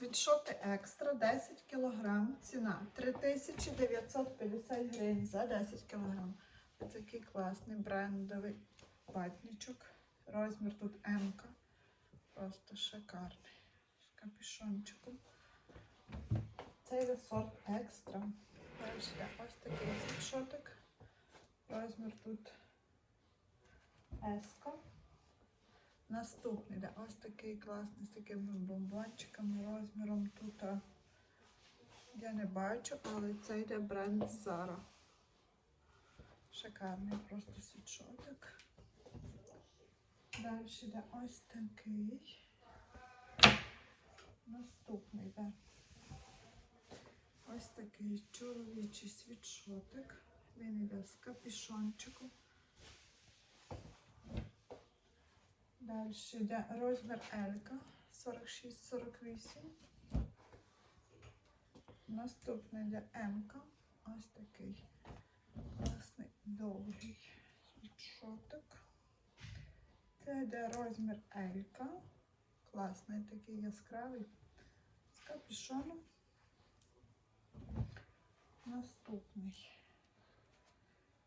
Світшоти екстра 10 кг. Ціна 3950 гривень за 10 кг. Ось такий класний брендовий ватничок. Розмір тут М. -ка. Просто шикарний. З капюшончиком. Це йде сорт екстра. Ось такий світшотик. Розмір тут S. Наступний, да, ось такий класний з такими бомбончиками, розміром тут. Я не бачу, але це йде бренд Zara. Шикарний просто світшотик. Далі йде ось такий. Наступний йде ось такий чоловічий світшотик. Він йде з капюшончиком. Далі йде розмір Елька 46-48. Наступний йде М. Ось такий класний довгий світшотик. Це йде розмір Елька. Класний такий яскравий з капюшоном. Наступний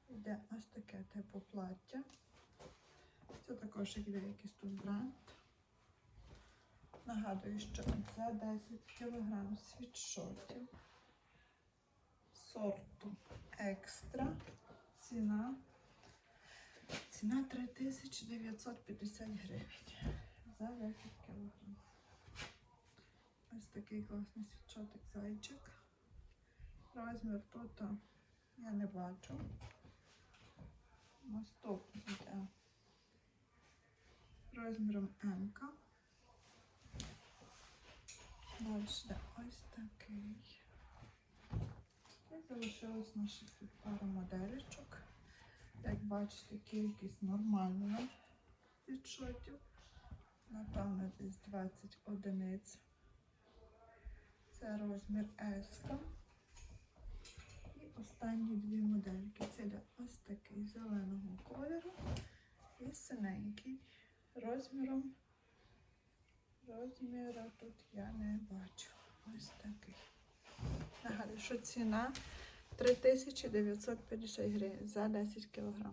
йде ось таке типу плаття. Це йде якийсь тут бренд. Нагадую, що це 10 кг світшотів сорту екстра. Ціна. Ціна 3950 гривень за 10 кг. Ось такий класний світшотик зайчик. Розмір тут я не бачу. Наступний розміром М. Далі ось такий. І залишилось тут пару моделечок. Як бачите, кількість нормальна відшотів. Напевно, десь 20 одиниць. Це розмір S. І останні дві модельки. Це ось такий зеленого кольору і синенький розміром. Розміра тут я не бачу. Ось такий. Нагадую, що ціна 3950 гривень за 10 кг.